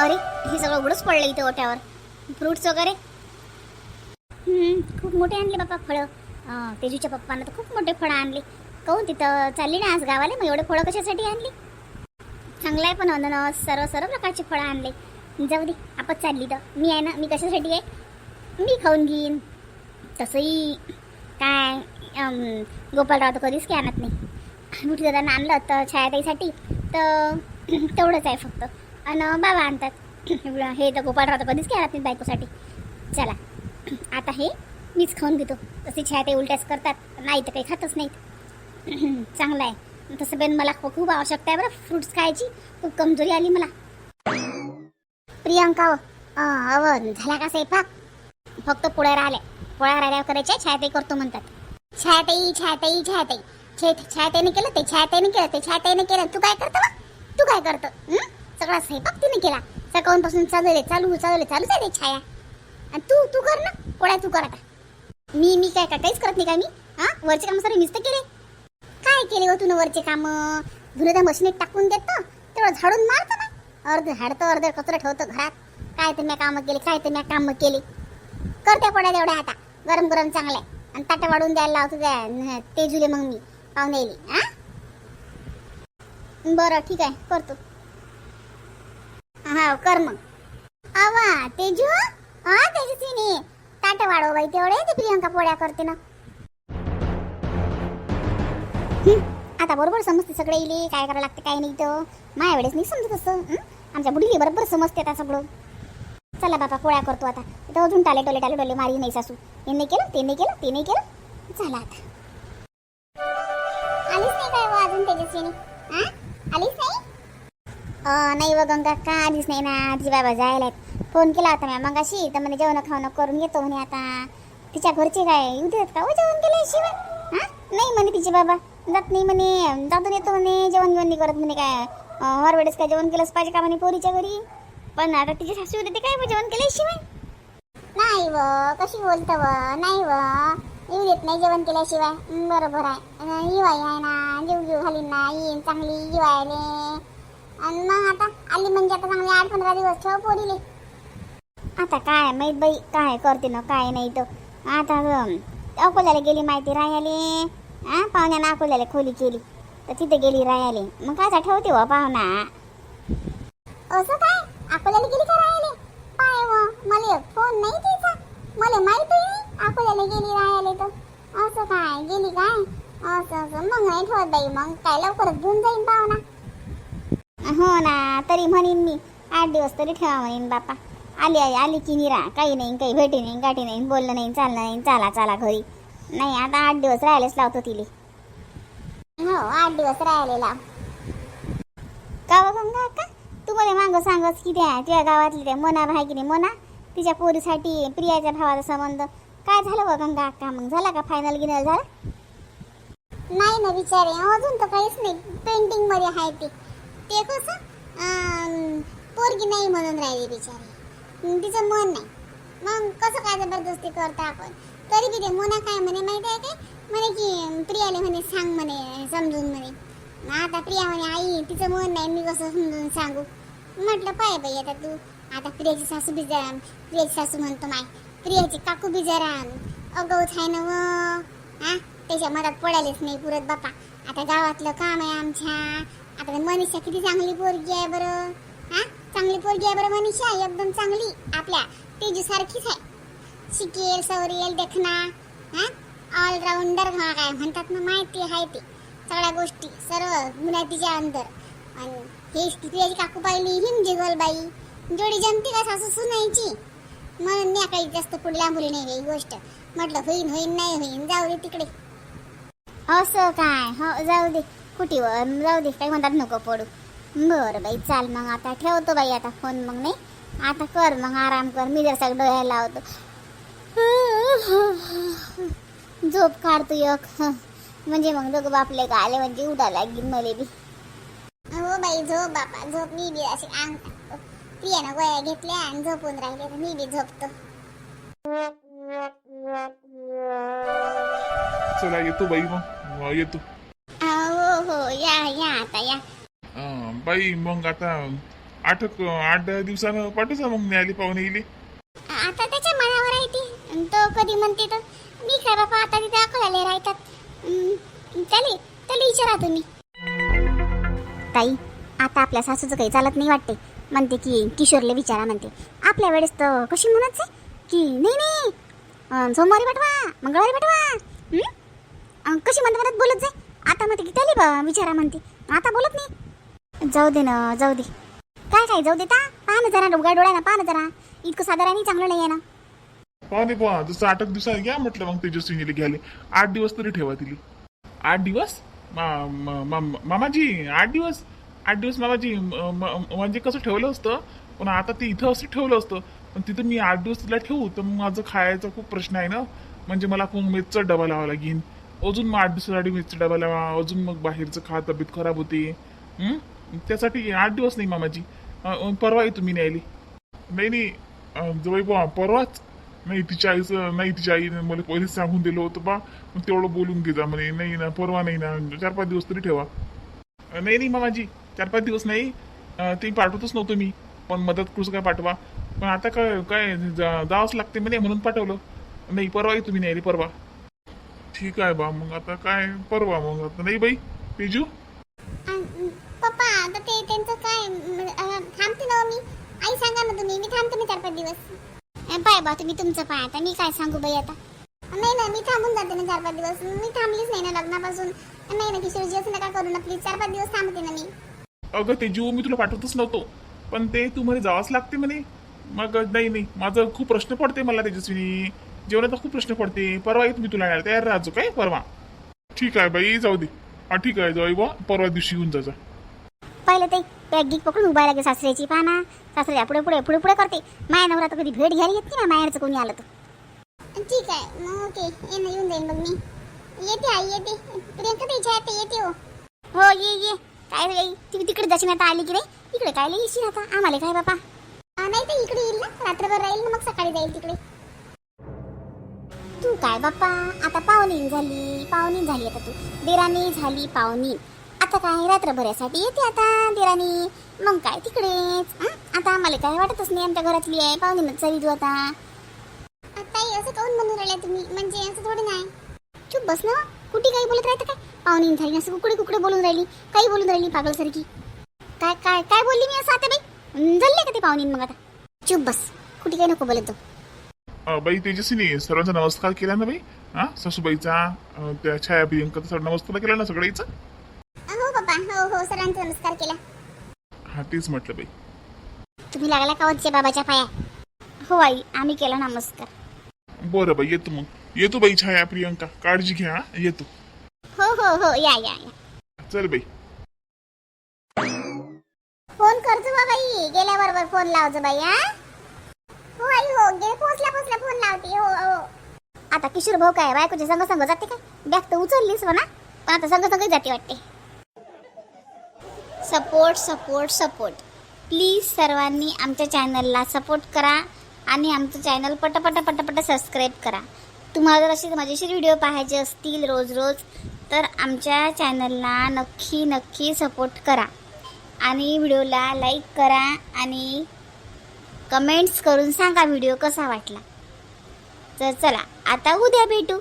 अरे हे सगळं उघडच पडलं इथे ओट्यावर. फ्रुट्स वगैरे? खूप मोठे आणले बापा फळं. तेजूच्या पप्पानं तर खूप मोठे फळं आणले. कहून तिथं चालली ना आज गावाला? मग एवढे फळं कशासाठी आणली? चांगलं आहे पण अननस सर्व सर्व प्रकारचे फळं आणले. जाऊ दे आपण चालली तर. मी आहे ना मी कशासाठी आहे? मी खाऊन घेईन. तसंही काय गोपालराव तर कधीच काय आणत नाही. मोठी आणलं तर छायाताईसाठी तर तेवढंच आहे फक्त. आणि बाबा आणतात. एवढं हे तर गोपाळ राहतो कधीच काय नाही बायकोसाठी. चला. आता हे मीच खाऊन घेतो. तसे छायाताई उलट्याच करतात. नाही तर काही खातच नाहीत. चांगलं आहे. तसं पण मला खूप आवश्यकता आहे बरं. फ्रुट्स खायची. खूप कमजोरी आली मला. प्रियांका अव झाला का स्वयंपाक? फक्त पोळ्या राहिल्या. पोळ्या राहिल्या करायच्या छायाताई करतो म्हणतात. छायाताई छायाताई छायाताई छे छायाताईने केलं ते छायाताईने केलं ते छायाताईने केलं. तू काय करतो तू काय करतो? सगळा स्वयंपाक तिने केला. सकाळपासून चालू आहे चालू चालू चालूच आहे ते छाया. आणि तू तू कर ना. पोळ्या तू कर आता. मी मी काय काय काहीच करत नाही काय मी? हा? वरचे काम सारे मिस्त केले. काय केले हो तू वरचे काम? धुणे त्या मशीनीत टाकून देतो तेवढं झाडून मारतो ना. अर्ध झाडतं अर्ध कचरा ठेवतो घरात. काय तर मी कामं केले काय तर मी कामं केले. करते पड्या तेवढ्या आता. गरम गरम चांगलं आहे. आणि ताटं वाढून द्यायला लावतो त्या ते तेजुले मग मी. पाहुणे येईल. हा? बरं ठीक आहे. करतो. हा कर मग. आवा तेजू? हा तेजस्वीनी ताट वाढव बाई तेवढे ते प्रियंका पोळ्या करते ना. आता बरोबर समजते सगळे इले काय करावं लागते काय नाही तर माझ्या वेळेस नाही समजत असं आमच्या बुडीली बरोबर समजते आता सगळं. चला बाबा पोळ्या करतो आता. इथं अजून टाले टोले टाले टोले मारी नाही सासू. हे नाही केलं ते नाही केलं ते नाही केलं. चला आता. आलीच नाही काय हो अजून तेजस्वीनी आलीच नाही? नाही व गंगा का आधीच नाही ना तिचे बाबा जायला आहेत. फोन केला होता मी मगाशी तर म्हणे जेवण खावणं करून येतो म्हणे आता. तिच्या घरचे काय येऊ देत का? हो जेवण केल्याशिवाय हा? नाही म्हणे तिचे बाबा. जात नाही म्हणे. जातून येतो म्हणे जेवण जेवण नाही करत म्हणे काय. हर वेळेस काय जेवण केलंच पाहिजे का म्हणे पोरीच्या घरी? पण आता तिची सासू होते ते काय जेवण जेवण शिवाय? नाही व कशी बोलत व? नाही व. येऊ देत नाही जेवण केल्याशिवाय बरोबर आहे. अन आहे ना जीव जीव घालीन ना येईन चांगली येवायले आणि मग आता आली म्हणजे आता चांगली आठ पंधरा दिवस ठेव पोरीले. आता काय माहीत बाई काय करते ना काय नाही तर आता अकोल्याला गेली माहिती राहायले हा पाहुण्यानं अकोल्याला खोली केली. तर तिथे गेली राहायले मग काय ठेवते व पाहुणा? असं काय? अकोल्याला गेली का राहायले पाय व मला फोन नाही तिचा. मला माहिती अकोल्याला गेली राहिले तर. असं काय? गेली काय? असं असं. मग नाही ठेवत बाई. मग काय लवकरच घेऊन जाईन पाहुणा. हो ना तरी म्हणीन मी. आठ दिवस तरी ठेवा म्हणीन बापा. आली आई आली की निरा. काही नाही काही भेटी नाही गाठी नाही बोललं नाही चाललं नाही चाला चाला घरी. नाही आता आठ दिवस राहायलाच लावतो तिले. हो आठ दिवस राहिले लाव. का व गंगा का तू मला मागं सांगस की त्या तुझ्या गावातली त्या मोना भाई की नाही मोना तिच्या पोरीसाठी प्रियाच्या भावाचा संबंध. काय झालं गंगा अक्का मग झाला का फायनल गिनल झाला? नाही ना विचारे अजून तर काहीच नाही. पेंटिंगमध्ये आहे ते. ते कसं पोरगी नाही म्हणून राहिली बिचारी. तिचं मन नाही. मग कसं काय जबरदस्ती करता आपण? तरी बी ते मोना काय म्हणे माहिती आहे काय म्हणे की प्रियाले म्हणे सांग म्हणे समजून म्हणे. आता प्रिया म्हणे आई तिचं मन नाही मी कसं समजून सांगू? म्हटलं पाय बाई आता तू आता प्रियाची सासू बी जरा प्रियाची सासू म्हणतो माय प्रियाची काकू बी जरा अगवत आहे ना व हा? त्याच्या मधात पडायलेच नाही पुरत बापा. आता गावातलं काम आहे आमच्या. आता मनीषा किती चांगली पोरगी आहे बरं. हा? चांगली पोरगी आहे बरं मनीषा एकदम चांगली. आपल्या तेजू सारखीच आहे. शिकेल सवरेल देखना हा? ऑलराऊंडर हा काय म्हणतात ना माहिती आहे ते. सगळ्या गोष्टी सर्व गुन्हा तिच्या अंदर. आणि हे प्रियाची काकू पाहिली हिम जिगल बाई. जोडी जमती का सासू सुनायची म्हणून मी काही जास्त पुढल्या मुली नाही ही गोष्ट. म्हटलं होईन होईन नाही होईन जाऊ दे तिकडे. असं काय? हो जाऊ दे. कुठीवर जाऊ दे काय म्हणतात नको पडू. बरं बाई चाल मग आता ठेवतो बाई आता फोन मग नाही. आता कर मग आराम कर मी जर सगळं डोळ्याला लावतो. झोप काढतो एक. म्हणजे मग दोघं बापले का आले म्हणजे उडा लागेल मले बी. हो बाई झोप बापा झोप मी बी अशी अंग प्रियानं गोळ्या घेतल्या आणि झोपून राहिले मी बी झोपतो. चला येतो बाई मग येतो. हो या या आता या. अं, बाई मग आता आठ आठ दहा दिवसानं पाठवसा मग न्यायला पाहुणे येईल आता त्याच्या मनावर आहे ती. अन तो कधी म्हणते तर मी काय बापा आता तिथे अकोल्याला राहतात. अं, त्याले त्याला विचारा तुम्ही. ताई आता आपल्या सासूचं काही चालत नाही वाटते. म्हणते की किशोरले विचारा म्हणते. आपल्या वेळेस तर कशी म्हणत आहे? की नाही नाही. अं, सोमवारी पाठवा मंगळवारी पाठवा. हं? अं, कशी म्हणत म्हणत बोलत जाय? आता म्हणते की त्याला विचारा म्हणते. आता बोलत नाही. जाऊ दे ना जाऊ दे. काय काय जाऊ देता पहा ना जरा डोळ्या ना पहा ना जरा. इतकं साधारण चांगलं नाही आहे ना. पाहुणे पहा जसं आठ दिवसात घ्या म्हटलं मग तेजस्विनीला घ्यायला. आठ दिवस तरी ठेवा तिली. आठ दिवस? मामाजी आठ दिवस? आठ दिवस मामाजी म- म्हणजे कसं ठेवलं असतं? पण आता ते इथं असं ठेवलं असतं. पण तिथं मी आठ दिवस तिला ठेवू तर मग माझं खायचा खूप प्रश्न आहे ना. म्हणजे मला मग डबा लावा लागेल. अजून मग आठ दिवसासाठी मेसचा डबा लावा अजून मग बाहेरचं खा तब्येत खराब होते. त्यासाठी आठ दिवस नाही मामाजी. परवा आहे तुम्ही न्यायली. नाही नाही. जवळ बा परवाच. नाही तिच्या आईचं नाही तिच्या आईने मला पहिलेच सांगून दिलं होतं बा. मग तेवढं बोलून घे जा म्हणे. नाही ना परवा नाही ना. चार पाच दिवस तरी ठेवा. नाही नाही मामाजी. चार पाच दिवस नाही. ते पाठवतच नव्हतो मी. पण मदत कुठं काय पाठवा. पण आता काय काय जा- जावंच लागते म्हणे म्हणून पाठवलं. नाही परवा आहे तुम्ही नाही परवा. ठीक आहे बा मग आता काय परवा मग आता नाही बाई? तेजू? अं, पप्पा आता ते त्यांचं काय म, अं, थांबते ना हो मी. आई सांगा ना तुम्ही मी थांबते ना चार पाच दिवस. अं, पाय बा तुम्ही तुमचं पाय आता मी काय सांगू बाई आता. नाही ना मी थांबून जाते ना चार पाच दिवस. मी थांबलीच नाही ना लग्नापासून. नाही ना किशोरजी असं नका करू ना प्लीज चार पाच दिवस थांबते ना मी. अगं तेजू मी तुला पाठवतच नव्हतो. पण ते तू म्हणे जावंच लागते म्हणे. मग नाही नाही माझं खूप प्रश्न पडते मला तेजस्विनी. जेवणाचा खूप प्रश्न पडते. परवा येत मी तुला न्यायला तयार राहायचो काय? परवा. ठीक आहे बाई जाऊ दे. हा ठीक आहे जाऊ बा परवा दिवशी येऊन जा पहिले ते बॅग गिक पकडून उभा लागे सासऱ्याची. पाना सासऱ्या पुढे पुढे पुढे पुढे करते. माया नवरा तर कधी भेट घ्यायला येत नाही ना मायाचं कोणी आलं तर. ठीक आहे मग ओके. येणं येऊन जाईल मग मी. येते आई येते. प्रियंका त्याच्या येते येते हो. हो ये ये. काय रे ती तिकडे जाशील आता आली की नाही? इकडे काय येशील आता? आम्हाला काय बापा? नाही तर इकडे येईल ना. रात्रभर राहील ना मग सकाळी जाईल तिकडे. तू काय बाप्पा? आता पाहुणी झाली पाहुणी झाली आता तू. देराणी झाली पाहुणी. आता काय? रात्रभरासाठी येते आता देराणी. मग काय तिकडेच? हं? आता आम्हाला काय वाटतच नाही आमच्या घरातली आहे. पाहुणीनंच चाली तू आता. ताई असं काऊन म्हणून राहिल्या तुम्ही? म्हणजे असं थोडं नाही. चुप बस ना. कुठे काही बोलत राहतं काय? पाहुणी झाली असं कुकडे कुकडे बोलून राहिली. काही बोलून राहिली पागलसारखी. काय काय काय बोलली मी असं आता बाई? जल्ले का ते पाहुणी मग आता? चुप बस. कुठे काही नको बोलत जाऊ. अं, बाई तेजस्विनी सर्वांचा नमस्कार केला ना बाई? हा? सासूबाईचा अं, त्या छाया प्रियंकाचा सर्व नमस्कार केला ना सगळ्याचा? हो पप्पा हो हो सरांचा नमस्कार केला. हा तेच म्हटलं बाई. तुम्ही लागला का वरच्या बाबाच्या पाया? हो आई आम्ही केला नमस्कार. बरं बाई येतो मग. येतो बाई छाया प्रियंका काळजी घ्या हा. येतो. हो हो हो या या या. चल बाई. फोन करतो बा बाई गेल्याबरोबर फोन लावतो बाई हा? हो हो गे पोचल्या पोचल्या फोन लावते. हो हो. आता किशोर भाऊ काय बायकोच्या संग संग जाते काय? बॅग तर उचललीस म्हणा हो पण आता संग संग जाते वाटते. Support support support. प्लीज सर्वांनी आमच्या चॅनलला सपोर्ट करा आणि आमचं चॅनल पटपट पटपट सबस्क्राईब करा. तुम्हाला जर असे मजेशीर व्हिडिओ पाहायचे असतील रोज रोज तर आमच्या चॅनलला नक्की नक्की सपोर्ट करा. आणि व्हिडिओला लाईक करा आणि कमेंट्स करून सांगा व्हिडिओ कसा वाटला. तर चला आता उद्या भेटू.